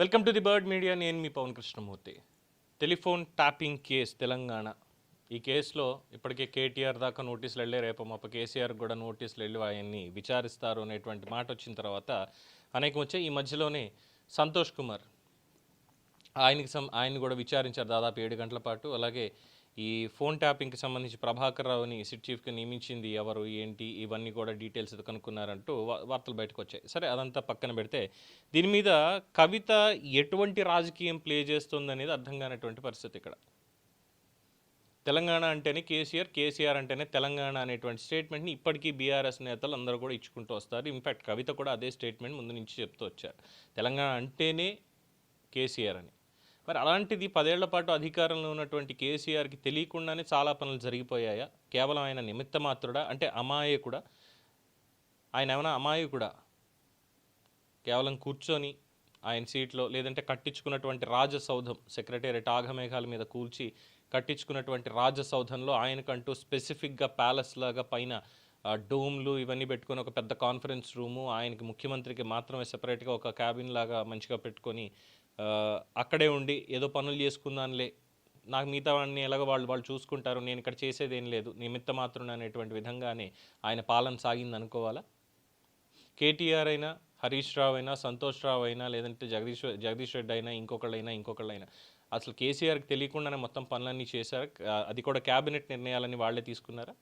Welcome to the bird media. నేను మీ Pavan Krishnamurthy. Telephone tapping case Telangana. ఈ కేసులో ఇప్పటికే కేటీఆర్ దాకా నోటీసులు వెళ్ళే రేపు మాప కేసీఆర్ కూడా నోటీసులు వెళ్ళి ఆయన్ని విచారిస్తారు అనేటువంటి మాట వచ్చిన తర్వాత అనేకం వచ్చాయి. ఈ మధ్యలోనే సంతోష్ కుమార్ ఆయనకి సం ఆయన్ని కూడా విచారించారు దాదాపు ఏడు గంటల పాటు. అలాగే ఈ ఫోన్ ట్యాపింగ్కి సంబంధించి ప్రభాకర్ రావుని సిట్ చీఫ్కి నియమించింది ఎవరు ఏంటి ఇవన్నీ కూడా డీటెయిల్స్ కనుక్కున్నారంటూ వార్తలు బయటకు వచ్చాయి సరే అదంతా పక్కన పెడితే దీని మీద కవిత ఎటువంటి రాజకీయం ప్లే చేస్తుంది అనేది అర్థం కానటువంటి పరిస్థితి ఇక్కడ. తెలంగాణ అంటేనే కేసీఆర్ కేసీఆర్ అంటేనే తెలంగాణ అనేటువంటి స్టేట్మెంట్ని ఇప్పటికీ బీఆర్ఎస్ నేతలు అందరూ కూడా ఇచ్చుకుంటూ వస్తారు. ఇన్ఫ్యాక్ట్ కవిత కూడా అదే స్టేట్మెంట్ ముందు నుంచి చెప్తూ వచ్చారు. తెలంగాణ అంటేనే కేసీఆర్ అని. మరి అలాంటిది పదేళ్ళ పాటు అధికారంలో ఉన్నటువంటి కేసీఆర్కి తెలియకుండానే చాలా పనులు జరిగిపోయాయా? కేవలం ఆయన నిమిత్త మాత్రుడా? అంటే అమాయకుడా? ఆయన ఏమైనా అమాయకుడా? కేవలం కూర్చొని ఆయన సీట్లో లేదంటే కట్టించుకున్నటువంటి రాజసౌధం సెక్రటేరియట్ ఆఘమేఘాల మీద కూల్చి కట్టించుకున్నటువంటి రాజసౌధంలో ఆయనకంటూ స్పెసిఫిక్గా ప్యాలెస్ లాగా పైన డోమ్లు ఇవన్నీ పెట్టుకొని ఒక పెద్ద కాన్ఫరెన్స్ రూము ఆయనకి ముఖ్యమంత్రికి మాత్రమే సెపరేట్గా ఒక క్యాబిన్ లాగా మంచిగా పెట్టుకొని అక్కడే ఉండి ఏదో పనులు చేసుకుందానులే నాకు మిగతా వాడిని ఎలాగో వాళ్ళు వాళ్ళు చూసుకుంటారు. నేను ఇక్కడ చేసేది ఏం లేదు. నిమిత్త మాత్రం అనేటువంటి విధంగానే ఆయన పాలన సాగింది అనుకోవాలా? కేటీఆర్ అయినా హరీష్ రావు అయినా సంతోష్ రావు అయినా లేదంటే జగదీష్ జగదీష్ రెడ్డి అయినా ఇంకొకళ్ళైనా ఇంకొకళ్ళైనా. అసలు కేసీఆర్కి తెలియకుండానే మొత్తం పనులన్నీ చేశారు? అది కూడా క్యాబినెట్ నిర్ణయాలని వాళ్ళే తీసుకున్నారా?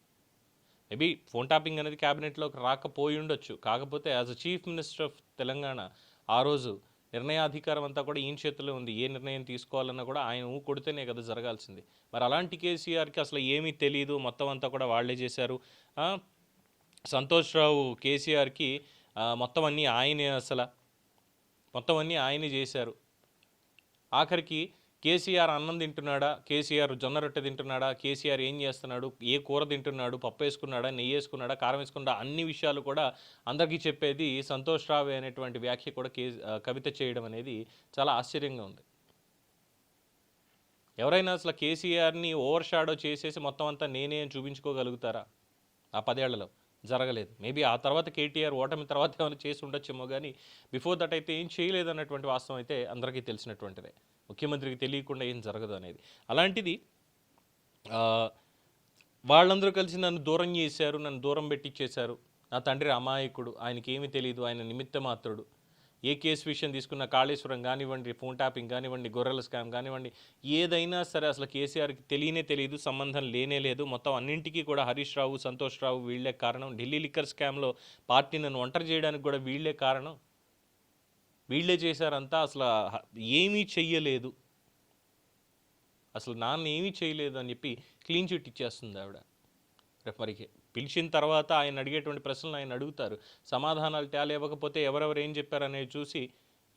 మేబీ ఫోన్ ట్యాపింగ్ అనేది క్యాబినెట్లోకి రాకపోయి ఉండొచ్చు. కాకపోతే as a chief minister of Telangana ఆ రోజు నిర్ణయాధికారం అంతా కూడా ఈయన చేతిలో ఉంది. ఏ నిర్ణయం తీసుకోవాలన్నా కూడా ఆయన ఊ కొడితేనే కదా జరగాల్సింది. మరి అలాంటి కేసీఆర్కి అసలు ఏమీ తెలియదు మొత్తం అంతా కూడా వాళ్ళే చేశారు. సంతోష్ రావు కేసీఆర్కి మొత్తం అన్నీ ఆయనే అసలు. మొత్తం అన్నీ ఆయనే చేశారు. ఆఖరికి కేసీఆర్ అన్నం తింటున్నాడా? కేసీఆర్ జొన్న రొట్టె తింటున్నాడా? కేసీఆర్ ఏం చేస్తున్నాడు? ఏ కూర తింటున్నాడు? పప్పు వేసుకున్నాడా? నెయ్యి వేసుకున్నాడా? కారం వేసుకున్నాడా? అన్ని విషయాలు కూడా అందరికీ చెప్పేది సంతోష్ రావే అనేటువంటి వ్యాఖ్య కూడా కే కవిత చేయడం అనేది చాలా ఆశ్చర్యంగా ఉంది. ఎవరైనా అసలు కేసీఆర్ని ఓవర్ షాడో చేసేసి మొత్తం అంతా నేనే చూపించుకోగలుగుతారా? ఆ పదేళ్ళలో జరగలేదు. మేబీ ఆ తర్వాత కేటీఆర్ ఓటమి తర్వాత ఏమైనా చేసి ఉండొచ్చేమో కానీ బిఫోర్ దట్ అయితే ఏం చేయలేదు అన్నటువంటి వాస్తవం అయితే అందరికీ తెలిసినటువంటిదే. ముఖ్యమంత్రికి తెలియకుండా ఏం జరగదు అనేది. అలాంటిది వాళ్ళందరూ కలిసి నన్ను దూరం చేశారు నన్ను దూరం పెట్టించేశారు నా తండ్రి అమాయకుడు ఆయనకి ఏమీ తెలియదు ఆయన నిమిత్త మాత్రుడు ఏ కేసు విషయం తీసుకున్న కాళేశ్వరం కానివ్వండి ఫోన్ ట్యాపింగ్ కానివ్వండి గొర్రెల స్కామ్ కానివ్వండి ఏదైనా సరే అసలు కేసీఆర్కి తెలియనే తెలియదు సంబంధం లేనే లేదు. మొత్తం అన్నింటికీ కూడా హరీష్ రావు సంతోష్ రావు వీళ్ళే కారణం. ఢిల్లీ లిక్కర్ స్కామ్లో పార్టీ నన్ను ఒంటరి చేయడానికి కూడా వీళ్ళే కారణం. వీళ్ళే చేశారంతా అసలు ఏమీ చెయ్యలేదు. అసలు నాన్న ఏమీ చేయలేదు అని చెప్పి క్లీన్ చిట్ ఇచ్చేస్తుంది ఆవిడ రేపు మరి పిలిచిన తర్వాత ఆయన అడిగేటువంటి ప్రశ్నలు ఆయన అడుగుతారు. సమాధానాలు తేలి ఇవ్వకపోతే ఎవరెవరు ఏం చెప్పారనేది చూసి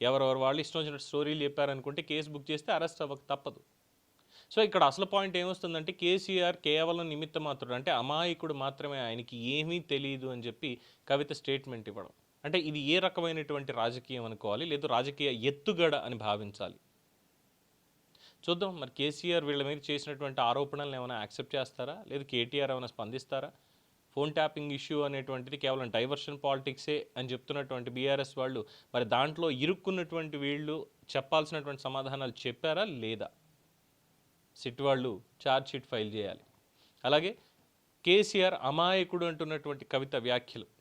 ఎవరెవరు వాళ్ళు ఇష్టం వచ్చినట్టు స్టోరీలు చెప్పారనుకుంటే కేసు బుక్ చేస్తే అరెస్ట్ అవ్వక తప్పదు. సో ఇక్కడ అసలు పాయింట్ ఏమొస్తుందంటే కేసీఆర్ కేవలం నిమిత్త మాత్రుడు అంటే అమాయకుడు మాత్రమే ఆయనకి ఏమీ తెలియదు అని చెప్పి కవిత స్టేట్మెంట్ ఇవ్వడం. అంటే ఇది ఏ రకమైనటువంటి రాజకీయం అనుకోవాలి లేదు రాజకీయ ఎత్తుగడ అని భావించాలి? చూద్దాం. మరి కేసీఆర్ వీళ్ళ మీద చేసినటువంటి ఆరోపణలను ఏమైనా యాక్సెప్ట్ చేస్తారా? లేదు కేటీఆర్ ఏమైనా స్పందిస్తారా? ఫోన్ ట్యాపింగ్ ఇష్యూ అనేటువంటిది కేవలం డైవర్షన్ పాలిటిక్సే అని చెప్తున్నటువంటి బీఆర్ఎస్ వాళ్ళు మరి దాంట్లో ఇరుక్కున్నటువంటి వీళ్ళు చెప్పాల్సినటువంటి సమాధానాలు చెప్పారా లేదా? సిట్ వాళ్ళు ఛార్జ్ షీట్ ఫైల్ చేయాలి. అలాగే కేసీఆర్ అమాయకుడు అంటున్నటువంటి కవిత వ్యాఖ్యలు.